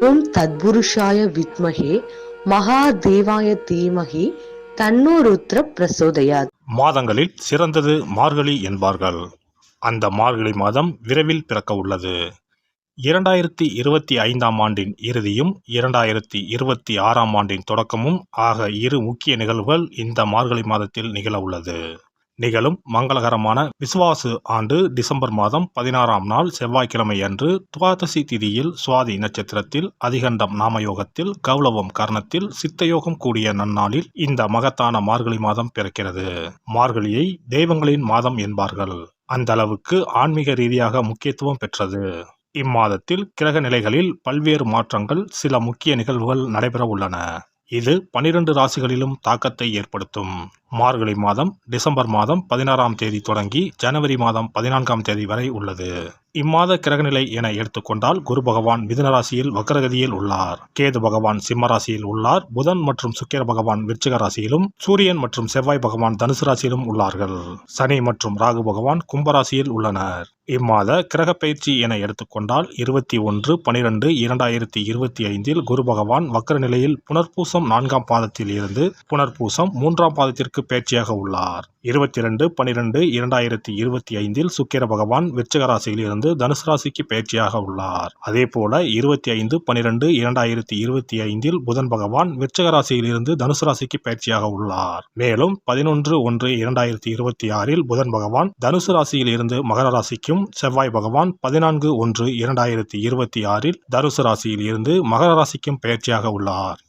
ஓம் தத்புருஷாய வித்மகே மகாதேவாய தீமகி தன்னோருத்ர பிரசோதயாத். மாதங்களில் சிறந்தது மார்கழி என்பார்கள். அந்த மார்கழி மாதம் விரைவில் பிறக்க உள்ளது. இரண்டாயிரத்தி இருபத்தி ஐந்தாம் ஆண்டின் இறுதியும் இரண்டாயிரத்தி இருபத்தி ஆறாம் ஆண்டின் தொடக்கமும் ஆக இரு முக்கிய நிகழ்வுகள் இந்த மார்கழி மாதத்தில் நிகழ உள்ளது. நிகழும் மங்களகரமான விசுவாசு ஆண்டு டிசம்பர் மாதம் பதினாறாம் நாள் செவ்வாய்க்கிழமை அன்று துவாதசி திதியில் சுவாதி நட்சத்திரத்தில் அதிகண்டம் நாமயோகத்தில் கௌளவம் கர்ணத்தில் சித்தயோகம் கூடிய நன்னாளில் இந்த மகத்தான மார்கழி மாதம் பிறக்கிறது. மார்கழியை தெய்வங்களின் மாதம் என்பார்கள். அந்த அளவுக்கு ஆன்மீக ரீதியாக முக்கியத்துவம் பெற்றது. இம்மாதத்தில் கிரக நிலைகளில் பல்வேறு மாற்றங்கள் சில முக்கிய நிகழ்வுகள் நடைபெற உள்ளன. இது பனிரெண்டு ராசிகளிலும் தாக்கத்தை ஏற்படுத்தும். மார்கழி மாதம் டிசம்பர் மாதம் பதினாறாம் தேதி தொடங்கி ஜனவரி மாதம் பதினான்காம் தேதி வரை உள்ளது. இம்மாத கிரகநிலை என எடுத்துக்கொண்டால் குரு பகவான் மிதுனராசியில் வக்கரகதியில் உள்ளார். கேது பகவான் சிம்மராசியில் உள்ளார். புதன் மற்றும் சுக்கிர பகவான் விருச்சிக ராசியிலும் சூரியன் மற்றும் செவ்வாய் பகவான் தனுசு ராசியிலும் உள்ளார்கள். சனி மற்றும் ராகு பகவான் கும்பராசியில் உள்ளனர். இம்மாத கிரக பயிற்சி என எடுத்துக்கொண்டால் இருபத்தி ஒன்று பனிரெண்டு இரண்டாயிரத்தி இருபத்தி ஐந்தில் குரு பகவான் வக்கர நிலையில் புனர்பூசம் நான்காம் பாதத்தில் இருந்து புனர்பூசம் மூன்றாம் பாதத்திற்கு பயிற்சியாக உள்ளார். இருபத்தி இரண்டு பனிரெண்டு இரண்டாயிரத்தி இருபத்தி ஐந்தில் சுக்கிர பகவான் விருச்சக ராசியில் இருந்து தனுசு ராசிக்கு பேச்சியாக உள்ளார். அதே போல இருபத்தி ஐந்து பனிரெண்டு இரண்டாயிரத்தி இருபத்தி ஐந்தில் புதன் பகவான் விருச்சக ராசியில் இருந்து தனுசு ராசிக்கு பேச்சியாக உள்ளார். மேலும் பதினொன்று ஒன்று இரண்டாயிரத்தி இருபத்தி ஆறில் புதன் பகவான் தனுசு ராசியில் இருந்து மகர ராசிக்கும் செவ்வாய் பகவான் பதினான்கு ஒன்று இரண்டாயிரத்தி இருபத்தி ஆறில் தனுசு ராசியில் இருந்து மகர ராசிக்கும் பயிற்சியாக உள்ளார்.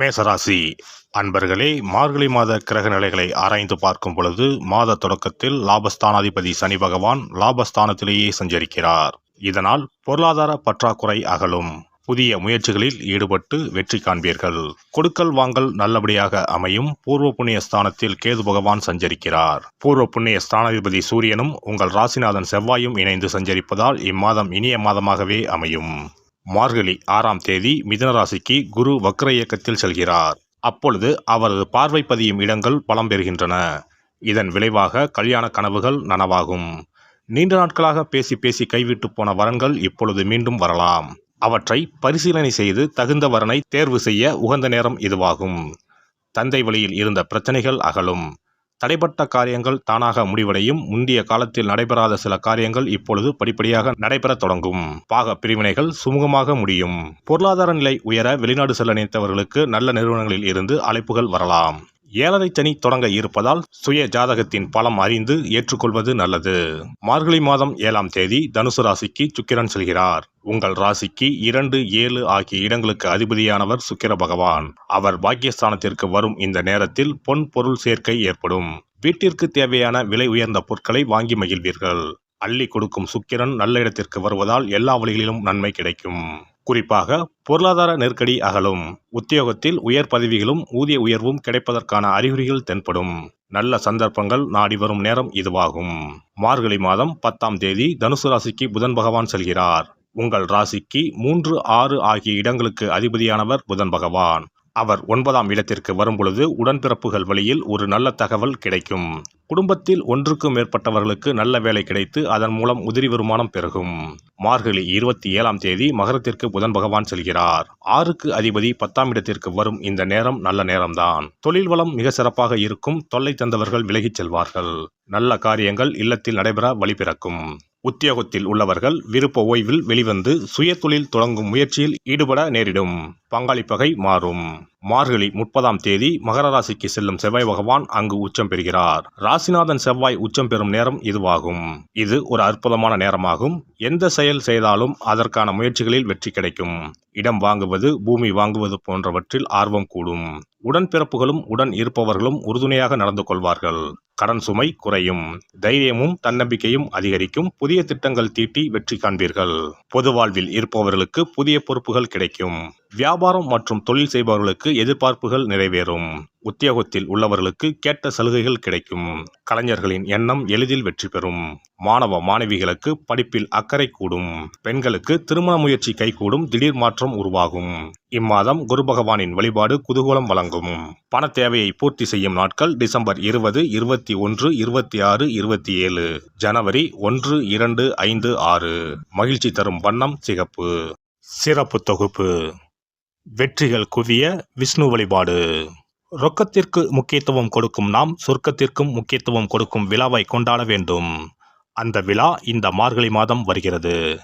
மேசராசி அன்பர்களே மார்கழி மாத கிரக நிலைகளை ஆராய்ந்து பார்க்கும் பொழுது மாத தொடக்கத்தில் லாபஸ்தானாதிபதி சனி பகவான் லாபஸ்தானத்திலேயே சஞ்சரிக்கிறார். இதனால் பொருளாதார பற்றாக்குறை அகலும். புதிய முயற்சிகளில் ஈடுபட்டு வெற்றி காண்பீர்கள். கொடுக்கல் வாங்கல் நல்லபடியாக அமையும். பூர்வ புண்ணிய ஸ்தானத்தில் கேது பகவான் சஞ்சரிக்கிறார். பூர்வ புண்ணிய ஸ்தானாதிபதி சூரியனும் உங்கள் ராசிநாதன் செவ்வாயும் இணைந்து சஞ்சரிப்பதால் இம்மாதம் இனிய மாதமாகவே அமையும். மார்கழி ஆறாம் தேதி மிதனராசிக்கு குரு வக்ர இயக்கத்தில் செல்கிறார். அப்பொழுது அவரது பார்வை பதியும் இடங்கள் பலம் பெறுகின்றன. இதன் விளைவாக கல்யாண கனவுகள் நனவாகும். நீண்ட நாட்களாக பேசி பேசி கைவிட்டு போன வரன்கள் இப்பொழுது மீண்டும் வரலாம். அவற்றை பரிசீலனை செய்து தகுந்த வரனை தேர்வு செய்ய உகந்த நேரம் இதுவாகும். தந்தை வழியில் இருந்த பிரச்சனைகள் அகலும். தடைப்பட்ட காரியங்கள் தானாக முடிவடையும். முந்தைய காலத்தில் நடைபெறாத சில காரியங்கள் இப்பொழுது படிப்படியாக நடைபெறத் தொடங்கும். பாக பிரிவினைகள் சுமூகமாக முடியும். பொருளாதார நிலை உயர வெளிநாடு செல்ல நினைத்தவர்களுக்கு நல்ல நிறுவனங்களில் இருந்து அழைப்புகள் வரலாம். ஏழரை சனி தொடங்க இருப்பதால் சுய ஜாதகத்தின் பலம் அறிந்து ஏற்றுக்கொள்வது நல்லது. மார்கழி மாதம் ஏழாம் தேதி தனுசு ராசிக்கு சுக்கிரன் செல்கிறார். உங்கள் ராசிக்கு இரண்டு ஏழு ஆகிய இடங்களுக்கு அதிபதியானவர் சுக்கிர பகவான். அவர் பாக்கியஸ்தானத்திற்கு வரும் இந்த நேரத்தில் பொன் பொருள் சேர்க்கை ஏற்படும். வீட்டிற்கு தேவையான விலை உயர்ந்த பொருட்களை வாங்கி மகிழ்வீர்கள். அள்ளி கொடுக்கும் சுக்கிரன் நல்ல இடத்திற்கு வருவதால் எல்லா வழிகளிலும் நன்மை கிடைக்கும். குறிப்பாக பொருளாதார நெருக்கடி அகலும். உத்தியோகத்தில் உயர் பதவிகளும் ஊதிய உயர்வும் கிடைப்பதற்கான அறிகுறிகள் தென்படும். நல்ல சந்தர்ப்பங்கள் நாடி வரும் நேரம் இதுவாகும். மார்கழி மாதம் பத்தாம் தேதி தனுசு ராசிக்கு புதன் பகவான் செல்கிறார். உங்கள் ராசிக்கு மூன்று ஆறு ஆகிய இடங்களுக்கு அதிபதியானவர் புதன் பகவான். அவர் ஒன்பதாம் இடத்திற்கு வரும்பொழுது உடன்பிறப்புகள் வழியில் ஒரு நல்ல தகவல் கிடைக்கும். குடும்பத்தில் ஒன்றுக்கும் மேற்பட்டவர்களுக்கு நல்ல வேலை கிடைத்து அதன் மூலம் உதிரி வருமானம் பெருகும். மார்கழி இருபத்தி ஏழாம் தேதி மகரத்திற்கு புதன் பகவான் செல்கிறார். ஆறுக்கு அதிபதி பத்தாம் இடத்திற்கு வரும் இந்த நேரம் நல்ல நேரம்தான். தொழில் வளம் மிக சிறப்பாக இருக்கும். தொல்லை தந்தவர்கள் விலகிச் செல்வார்கள். நல்ல காரியங்கள் இல்லத்தில் நடைபெற வழிபிறக்கும் உத்தியோகத்தில் உள்ளவர்கள் விருப்ப ஓய்வில் வெளிவந்து சுய தொழில் தொடங்கும் முயற்சியில் ஈடுபட நேரிடும். பங்காளிப்பகை மாறும். மார்கழி முப்பதாம் தேதி மகர ராசிக்கு செல்லும் செவ்வாய் பகவான் அங்கு உச்சம் பெறுகிறார். ராசிநாதன் செவ்வாய் உச்சம் பெறும் நேரம் இதுவாகும். இது ஒரு அற்புதமான நேரமாகும். எந்த செயல் செய்தாலும் அதற்கான முயற்சிகளில் வெற்றி கிடைக்கும். இடம் வாங்குவது பூமி வாங்குவது போன்றவற்றில் ஆர்வம் கூடும். உடன்பிறப்புகளும் உடன் இருப்பவர்களும் உறுதுணையாக நடந்து கொள்வார்கள். கடன் சுமை குறையும். தைரியமும் தன்னம்பிக்கையும் அதிகரிக்கும். புதிய திட்டங்கள் தீட்டி வெற்றி காண்பீர்கள். பொது வாழ்வில் இருப்பவர்களுக்கு புதிய பொறுப்புகள் கிடைக்கும். வியாபாரம் மற்றும் தொழில் செய்பவர்களுக்கு எதிர்பார்ப்புகள் நிறைவேறும். உத்தியோகத்தில் உள்ளவர்களுக்கு கேட்ட சலுகைகள் கிடைக்கும். கலைஞர்களின் எண்ணம் எளிதில் வெற்றி பெறும். மாணவ மாணவிகளுக்கு படிப்பில் அக்கறை கூடும். பெண்களுக்கு திருமண முயற்சி கைகூடும். திடீர் மாற்றம் உருவாகும். இம்மாதம் குரு பகவானின் வழிபாடு குதூகலம் வழங்கும். பண தேவையை பூர்த்தி செய்யும் நாட்கள் டிசம்பர் இருபது இருபத்தி ஒன்று இருபத்தி ஆறு இருபத்தி ஏழு. ஜனவரி ஒன்று இரண்டு ஐந்து ஆறு. மகிழ்ச்சி தரும் வண்ணம் சிகப்பு. சிறப்பு தொகுப்பு. வெற்றிகள் குவிய விஷ்ணு வழிபாடு. ரொக்கத்திற்கு முக்கியத்துவம் கொடுக்கும் நாம் சொர்க்கத்திற்கும் முக்கியத்துவம் கொடுக்கும் விழாவை கொண்டாட வேண்டும். அந்த விழா இந்த மார்கழி மாதம் வருகிறது.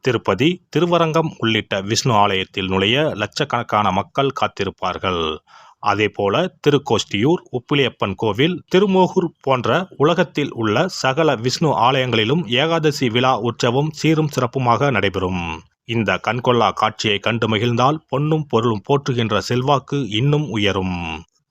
திருப்பதி திருவரங்கம் உள்ளிட்ட விஷ்ணு ஆலயத்தில் நுழைய லட்சக்கணக்கான மக்கள் காத்திருப்பார்கள். அதேபோல திருக்கோஷ்டியூர் உப்பிலியப்பன் கோவில் திருமோகூர் போன்ற உலகத்தில் உள்ள சகல விஷ்ணு ஆலயங்களிலும் ஏகாதசி விழா உற்சவம் சீரும் சிறப்புமாக நடைபெறும். இந்த கண்கொள்ளா காட்சியை கண்டு மகிழ்ந்தால் பொன்னும் பொருளும் போற்றுகின்ற செல்வாக்கு இன்னும் உயரும்.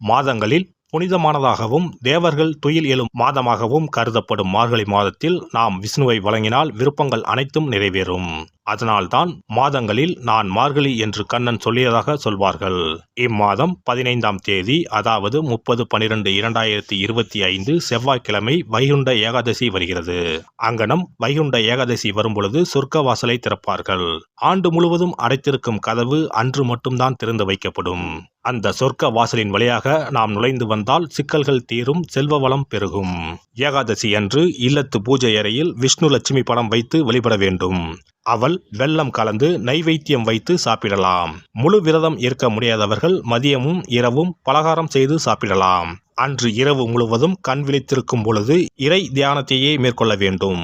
மாதங்களில் புனிதமானதாகவும் தேவர்கள் துயில் எழும் மாதமாகவும் கருதப்படும் மார்கழி மாதத்தில் நாம் விஷ்ணுவை வழங்கினால் விருப்பங்கள் அனைத்தும் நிறைவேறும். அதனால்தான் மாதங்களில் நான் மார்கழி என்று கண்ணன் சொல்லியதாக சொல்வார்கள். இம்மாதம் பதினைந்தாம் தேதி அதாவது முப்பது பனிரெண்டு இரண்டாயிரத்தி இருபத்தி ஐந்து செவ்வாய்க்கிழமை வைகுண்ட ஏகாதசி வருகிறது. அங்கனம் வைகுண்ட ஏகாதசி வரும்பொழுது சொர்க்க வாசலை திறப்பார்கள். ஆண்டு முழுவதும் அடைத்திருக்கும் கதவு அன்று மட்டும்தான் திறந்து வைக்கப்படும். அந்த சொர்க்க வாசலின் வழியாக நாம் நுழைந்து வந்தால் சிக்கல்கள் தீரும் செல்வ வளம் பெருகும். ஏகாதசி அன்று இல்லத்து பூஜை அறையில் விஷ்ணு லட்சுமி படம் வைத்து வழிபட வேண்டும். அவள் வெள்ளம் கலந்து நைவேத்தியம் வைத்து சாப்பிடலாம். முழு விரதம் இருக்க முடியாதவர்கள் மதியமும் இரவும் பலகாரம் செய்து சாப்பிடலாம். அன்று இரவு முழுவதும் கண் விழித்திருக்கும் பொழுது இறை தியானத்தையே மேற்கொள்ள வேண்டும்.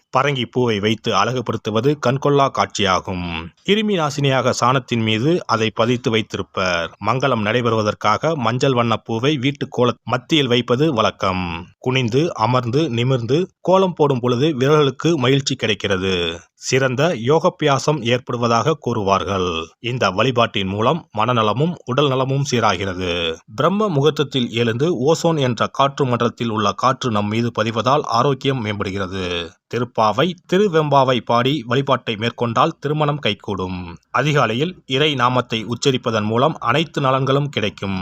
பரங்கி பூவை வைத்து அழகுபடுத்துவது கண்கொள்ளா காட்சியாகும். கிருமி நாசினியாக சாணத்தின் மீது அதை பதித்து வைத்திருப்பர். மங்களம் நடைபெறுவதற்காக மஞ்சள் வண்ண பூவை வீட்டு கோல மத்தியில் வைப்பது வழக்கம். குனிந்து அமர்ந்து நிமிர்ந்து கோலம் போடும் பொழுது விரல்களுக்கு மகிழ்ச்சி கிடைக்கிறது. சிறந்த யோகப்பியாசம் ஏற்படுவதாக கூறுவார்கள். இந்த வழிபாட்டின் மூலம் மனநலமும் உடல் நலமும் சீராகிறது. பிரம்ம முகூர்த்தத்தில் எழுந்து ஓசோன் என்ற காற்று மண்டலத்தில் உள்ள காற்று நம் மீது பதிவதால் ஆரோக்கியம் மேம்படுகிறது. திருப்பாவை திருவெம்பாவை பாடி வழிபாட்டை மேற்கொண்டால் திருமணம் கைகூடும். அதிகாலையில் இறை நாமத்தை உச்சரிப்பதன் மூலம் அனைத்து நலன்களும் கிடைக்கும்.